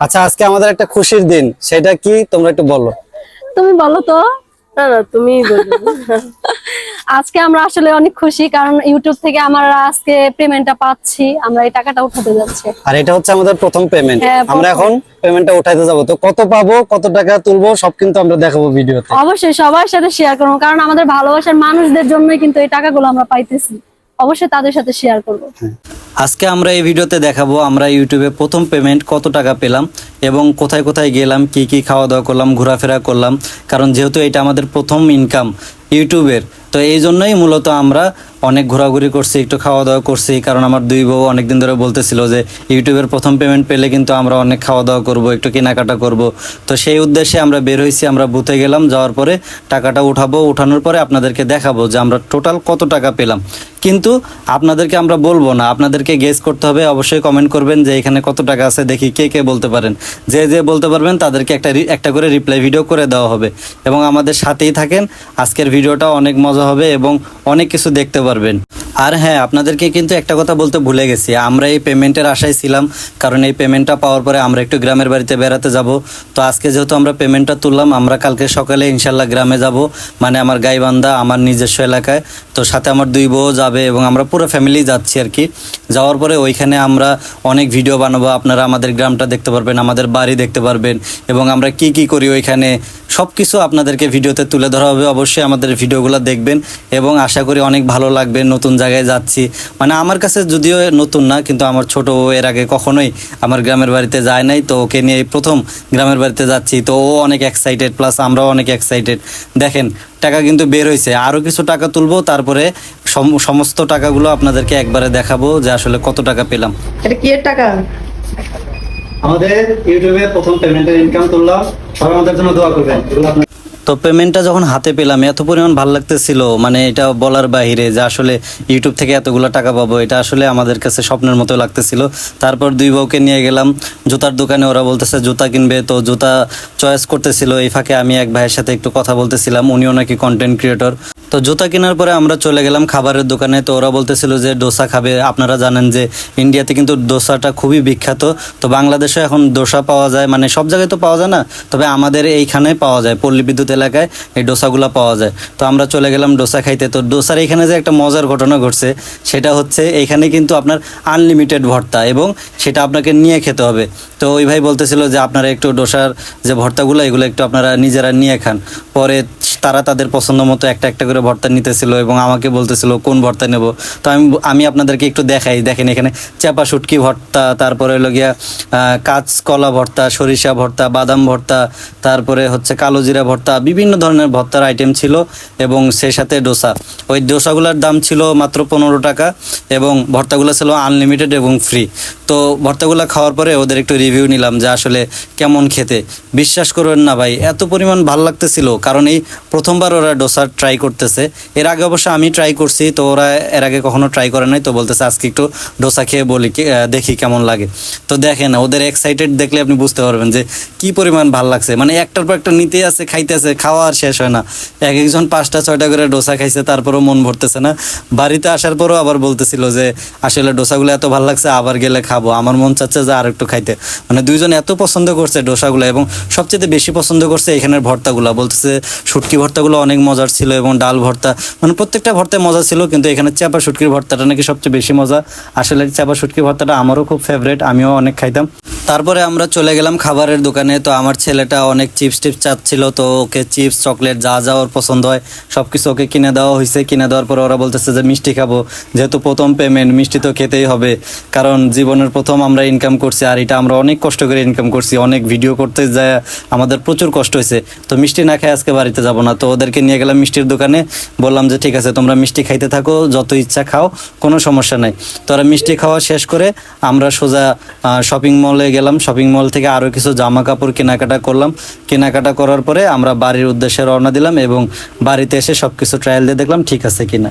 আচ্ছা আজকে আমাদের একটা খুশির দিন। সেটা কি? তোমরা একটু বলো। তুমি বলো তো। না না তুমি আজকে আমরা আসলে অনেক খুশি কারণ ইউটিউব থেকে আমরা আজকে পেমেন্টটা পাচ্ছি। আমরা এই টাকাটা উঠাতে যাচ্ছি। আর এটা হচ্ছে আমাদের প্রথম পেমেন্ট হ্যাঁ, আমরা। এখন পেমেন্টটা উঠাইতে যাব। তো কত পাবো কত টাকা তুলবো সব কিন্তু আমরা দেখাবো ভিডিওতে। অবশ্যই সবার সাথে শেয়ার করব কারণ আমাদের ভালোবাসার মানুষদের জন্যই কিন্তু এই টাকাগুলো আমরা পাইতেছি। অবশ্যই তাদের সাথে শেয়ার করব। আজকে আমরা এই ভিডিওতে দেখাবো আমরা ইউটিউবে প্রথম পেমেন্ট কত টাকা পেলাম এবং কোথায় কোথায় গেলাম, কি কি খাওয়া দাওয়া করলাম, ঘোরাফেরা করলাম। কারণ যেহেতু এটা আমাদের প্রথম ইনকাম ইউটিউবের তো এই জন্যই মূলত আমরা অনেক ঘোরাঘুরি করছি, একটু খাওয়া দাওয়া করছি। কারণ আমার দুই বউ অনেকদিন ধরে বলতেছিল যে, ইউটিউবের প্রথম পেমেন্ট পেলে কিন্তু আমরা অনেক খাওয়া দাওয়া করব, একটু কেনাকাটা করব। তো সেই উদ্দেশ্যে আমরা বের হয়েছি, আমরা বুথে গেলাম, যাওয়ার পরে টাকাটা উঠাবো। উঠানোর পরে আপনাদেরকে দেখাবো যে আমরা টোটাল কত টাকা পেলাম। কিন্তু আপনাদেরকে আমরা বলব না, আপনাদেরকে গেস করতে হবে। অবশ্যই কমেন্ট করবেন যে এখানে কত টাকা আছে, দেখি কে কে বলতে পারেন। যে যে বলতে পারবেন, তাদেরকে একটা একটা করে রিপ্লাই ভিডিও করে দেওয়া হবে। এবং আমাদের সাথেই থাকেন। আজকের ভিডিওটা অনেক মজা হবে এবং অনেক কিছু দেখতে পারবেন। আর হ্যাঁ আপনাদেরকে কিন্তু একটা কথা বলতে ভুলে গেছি। আমরা এই পেমেন্টের আশায় ছিলাম, কারণ এই পেমেন্টটা পাওয়ার পরে আমরা একটু গ্রামের বাড়িতে বেড়াতে যাব। তো আজকে যেহেতু আমরা পেমেন্টটা তুললাম, আমরা কালকে সকালে ইনশাল্লাহ গ্রামে যাব মানে আমার গাইবান্ধা, আমার নিজস্ব এলাকায়। তো সাথে আমার দুই বউ যাবে এবং আমরা পুরো ফ্যামিলি যাচ্ছি আর কি। যাওয়ার পরে ওইখানে আমরা অনেক ভিডিও বানাবো, আপনারা আমাদের গ্রামটা দেখতে পারবেন, আমাদের বাড়ি দেখতে পারবেন, এবং আমরা কি কি করি ওইখানে সব কিছু আপনাদেরকে ভিডিওতে তুলে ধরা হবে। অবশ্যই আমাদের ভিডিওগুলো দেখবেন এবং আশা করি অনেক ভালো লাগবে নতুন জায়গায় যাচ্ছি। মানে আমার কাছে যদিও নতুন না, কিন্তু আমার ছোট এর আগে কখনোই আমার গ্রামের বাড়িতে যায় নাই, তো ওকে নিয়ে প্রথম গ্রামের বাড়িতে যাচ্ছি। তো ও অনেক এক্সাইটেড প্লাস আমরাও অনেক এক্সাইটেড দেখেন, টাকা কিন্তু বের হয়েছে আরও কিছু টাকা তুলবো, তারপরে সম- সমস্ত টাকাগুলো আপনাদেরকে একবারে দেখাবো যে আসলে কত টাকা পেলাম। এটা কি টাকা? আমাদের ইউটিউবে প্রথম পেমেন্টের ইনকাম তুললাম। সবাই আমাদের জন্য দোয়া করবেন। তো পেমেন্টটা যখন হাতে পেলাম, এত পরিমাণ ভালো লাগতেছিল মানে এটা বলার বাইরে যে আসলে ইউটিউব থেকে এতগুলো টাকা পাবো, এটা আসলে আমাদের কাছে স্বপ্নের মতো লাগতেছিল। তারপর দুই বউকে নিয়ে গেলাম, জুতার দোকানে ওরা বলতেছে, জুতা কিনবে। তো জুতা চয়েস করতেছিল, এই ফাঁকে আমি এক ভাইয়ের সাথে একটু কথা বলতেছিলাম, উনিও নাকি কন্টেন্ট ক্রিয়েটর তো জুতা কেনার পরে আমরা চলে গেলাম খাবারের দোকানে, তো ওরা বলতেছিল যে ডোসা খাবে। আপনারা জানেন যে ইন্ডিয়াতে কিন্তু ডোসাটা খুবই বিখ্যাত, তো বাংলাদেশে এখন ডোসা পাওয়া যায় মানে সব জায়গায় তো পাওয়া যায় না, তবে আমাদের এইখানে পাওয়া যায়, পল্লী বিদ্যুৎ এলাকায় এই ডোসাগুলো পাওয়া যায়। তো আমরা চলে গেলাম ডোসা খাইতে। তো ডোসার এখানে যে একটা মজার ঘটনা ঘটছে, সেটা হচ্ছে এখানে কিন্তু আপনার আনলিমিটেড ভর্তা এবং সেটা আপনাকে নিয়ে খেতে হবে। তো ওই ভাই বলতেছিল যে আপনারা একটু ডোসার যে ভর্তাগুলো, এগুলো একটু আপনারা নিজেরা নিয়ে খান। পরে তারা তাদের পছন্দ মতো একটা একটা করে ভর্তা নিতেছিল এবং আমাকে বলতেছিল, কোন ভর্তা নেব? তো আমি আমি আপনাদেরকে একটু দেখাই। দেখেন এখানে চাপা শুটকি ভর্তা, তারপরে হলো গিয়া কাঁচকলা ভর্তা, সরিষা ভর্তা, বাদাম ভর্তা, তারপরে হচ্ছে কালো জিরা ভর্তা, বিভিন্ন ধরনের ভর্তার আইটেম ছিল এবং সে সাথে ডোসা। ওই ডোসাগুলোর দাম ছিল মাত্র পনেরো টাকা এবং ভর্তাগুলো ছিল আনলিমিটেড এবং ফ্রি তো ভর্তাগুলো খাওয়ার পরে ওদের একটু রিভিউ নিলাম যে আসলে কেমন খেতে। বিশ্বাস করবেন না ভাই, এত পরিমাণ ভালো লাগতেছিল। কারণ এই প্রথমবার ওরা ডোসা ট্রাই করতেছে। এর আগে অবশ্য আমি ট্রাই করছি, তো ওরা এর আগে কখনো ট্রাই করে নাই, তো বলতেছে আজকে একটু ডোসা খেয়ে বলি দেখি কেমন লাগে। তো দেখেন, ওদের এক্সাইটেড দেখলে আপনি বুঝতে পারবেন যে কি পরিমাণ ভালো লাগছে। মানে একটার পর একটা নিতে আছে খাইতে আছে খাওয়া আর শেষ হয় না। এক একজন পাঁচটা, ছয়টা করে ডোসা খাইছে, তারপরও মন ভরতেছে না। বাড়িতে আসার পরও আবার বলতেছিল যে, আসলে ডোসাগুলো এত ভালো লাগছে, আবার গেলে খাব। আমার মন চাচ্ছে যে আর একটু খাইতে। মানে দুইজন এত পছন্দ করছে ডোসাগুলো, এবং সবচেয়ে বেশি পছন্দ করছে এখানের ভর্তাগুলো। বলতেছে, শুটকি ভর্তাগুলো অনেক মজার ছিল এবং ডাল ভর্তা মানে প্রত্যেকটা ভর্তায় মজা ছিল, কিন্তু এখানে চাপা শুটকির ভর্তাটা নাকি সবচেয়ে বেশি মজা। আসলে চাপা শুটকি ভর্তাটা আমারও খুব ফেভারেট আমিও অনেক খাইতাম। তারপরে আমরা চলে গেলাম খাবারের দোকানে। তো আমার ছেলেটা অনেক চিপস টিপস চাচ্ছিল, তো ওকে চিপস, চকলেট, যা যা ওর পছন্দ হয় সব কিছু ওকে কিনে দেওয়া হয়েছে কিনে দেওয়ার পরে ওরা বলতেছে যে, মিষ্টি খাব। যেহেতু প্রথম পেমেন্ট মিষ্টি তো খেতেই হবে। কারণ জীবনের প্রথম আমরা ইনকাম করছি, আর এটা আমরা অনেক কষ্ট করে ইনকাম করছি। অনেক ভিডিও করতে যায়, আমাদের প্রচুর কষ্ট হয়েছে তো মিষ্টি না খেয়ে আজকে বাড়িতে যাব না। তো ওদেরকে নিয়ে গেলাম মিষ্টির দোকানে। বললাম যে, ঠিক আছে, তোমরা মিষ্টি খাইতে থাকো, যত ইচ্ছা খাও, কোনো সমস্যা নাই। তো ওরা মিষ্টি খাওয়া শেষ করে আমরা সোজা শপিং মলে গেলাম শপিং মল থেকে আরও কিছু জামা কাপড় কেনাকাটা করলাম। কেনাকাটা করার পরে আমরা বাড়ির উদ্দেশ্যে রওনা দিলাম এবং বাড়িতে এসে সব কিছু ট্রায়াল দিয়ে দেখলাম ঠিক আছে কিনা।